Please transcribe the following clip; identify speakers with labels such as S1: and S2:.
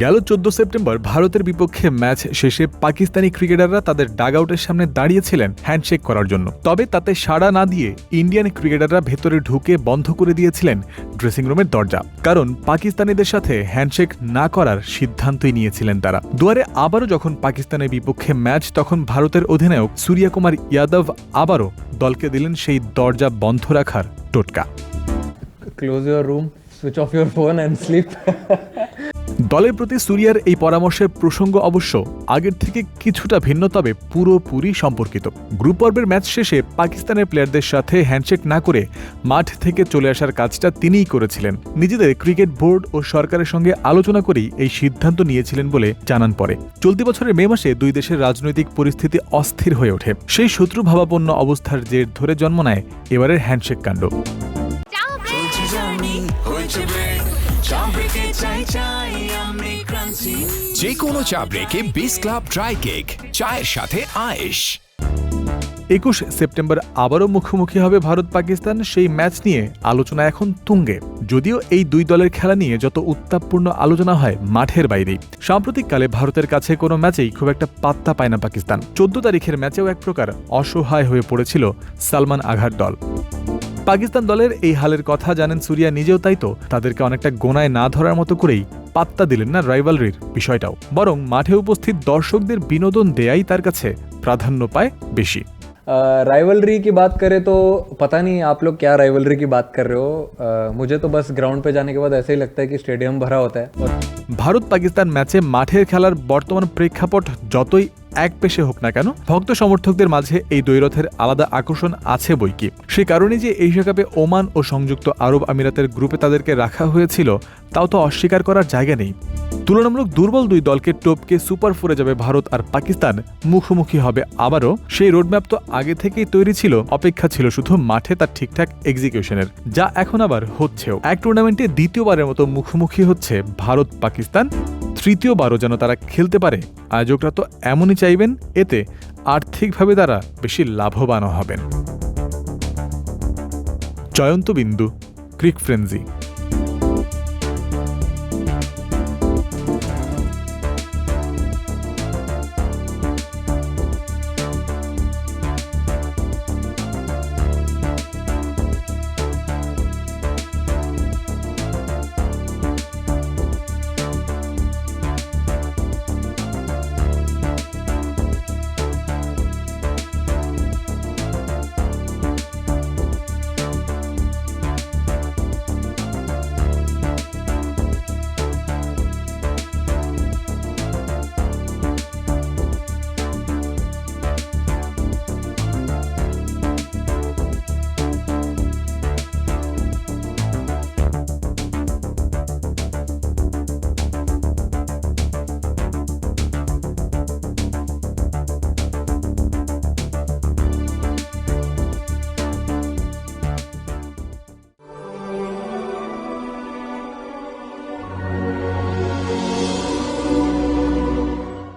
S1: গেল চোদ্দ সেপ্টেম্বর ভারতের বিপক্ষে ম্যাচ শেষে পাকিস্তানি ক্রিকেটাররা তাদের ডাগআউটের সামনে দাঁড়িয়েছিলেন হ্যান্ডশেক করার জন্য। তবে তাতে সাড়া না দিয়ে ইন্ডিয়ান ক্রিকেটাররা ভেতরে ঢুকে বন্ধ করে দিয়েছিলেন ড্রেসিং রুমের দরজা। কারণ পাকিস্তানিদের সাথে হ্যান্ডশেক না করার সিদ্ধান্তই নিয়েছিলেন তারা। দুয়ারে আবারও যখন পাকিস্তানের বিপক্ষে ম্যাচ তখন ভারতের অধিনায়ক সূর্যা কুমার ইয়াদব আবারও দলকে দিলেন সেই দরজা বন্ধ রাখার টোটকা।
S2: Close your room, switch off your phone, and sleep.
S1: দলের প্রতি সুরিয়ার এই পরামর্শের প্রসঙ্গ অবশ্য আগের থেকে কিছুটা ভিন্ন, তবে পুরোপুরি সম্পর্কিত। গ্রুপ পর্বের ম্যাচ শেষে পাকিস্তানের প্লেয়ারদের সাথে হ্যান্ডশেক না করে মাঠ থেকে চলে আসার কাজটা তিনিই করেছিলেন। নিজেদের ক্রিকেট বোর্ড ও সরকারের সঙ্গে আলোচনা করেই এই সিদ্ধান্ত নিয়েছিলেন বলে জানান পরে। চলতি বছরের মে মাসে দুই দেশের রাজনৈতিক পরিস্থিতি অস্থির হয়ে ওঠে। সেই শত্রু ভাবাপন্ন অবস্থার জের ধরে জন্ম নেয় এবারের হ্যান্ডশেক কাণ্ড।
S3: যে কোনো চা ব্রেকে বিস ক্লাব ড্রাই কেক চায়ের সাথে আয়েশ।
S1: একুশ সেপ্টেম্বর আবারও মুখোমুখি হবে ভারত পাকিস্তান, সেই ম্যাচ নিয়ে আলোচনা এখন তুঙ্গে। যদিও এই দুই দলের খেলা নিয়ে যত উত্তাপপূর্ণ আলোচনা হয় মাঠের বাইরেই। সাম্প্রতিককালে ভারতের কাছে কোনো ম্যাচেই খুব একটা পাত্তা পায় না পাকিস্তান। চোদ্দ তারিখের ম্যাচেও এক প্রকার অসহায় হয়ে পড়েছিল সালমান আঘার দল। পাকিস্তান দলের এই হালের কথা জানেন সুরিয়া, নিজেও তাই তো। তাদেরকে অনেকটা গোনায় না ধরার মতো করেই পাত্তা দিলেন না রাইভালরির বিষয়টাও বরং মাঠে উপস্থিত দর্শকদের বিনোদন দেয়াই তার কাছে প্রাধান্য পায় বেশি
S2: राइवलरी की बात करें तो पता नहीं आप लोग क्या राइवलरी की बात कर रहे हो अ, मुझे तो बस ग्राउंड पे जाने के बाद ऐसे ही लगता है कि स्टेडियम भरा होता है और
S1: ভারত পাকিস্তান ম্যাচে মাঠের খেলার বর্তমান প্রেক্ষাপট যতই এক পেশে হোক না কেন, ভক্ত সমর্থকদের মাঝে এই দ্বৈরথের আলাদা আকর্ষণ আছে বই কি? সে কারণে যে এশিয়া কাপে ওমান ও সংযুক্ত আরব আমিরাতের গ্রুপে তাদেরকে রাখা হয়েছিল, তাও তো অস্বীকার করার জায়গা নেই। তুলনামূলক দুর্বল দুই দলকে টপকে সুপার ফোরে যাবে ভারত আর পাকিস্তান। মুখোমুখি হবে আবারও। সেই রোডম্যাপ তো আগে থেকেই তৈরি ছিল। অপেক্ষা ছিল শুধু মাঠে তার ঠিকঠাক এক্সিকিউশনের যা এখন আবার হচ্ছেও। এক টুর্নামেন্টে দ্বিতীয়বারের মতো মুখোমুখি হচ্ছে ভারত পাকিস্তান তৃতীয়বারও যেন তারা খেলতে পারে। আয়োজকরা তো এমনই চাইবেন, এতে আর্থিকভাবে তারা বেশি লাভবানও হবেন। জয়ন্ত বিন্দু, ক্রিক ফ্রেন্সি।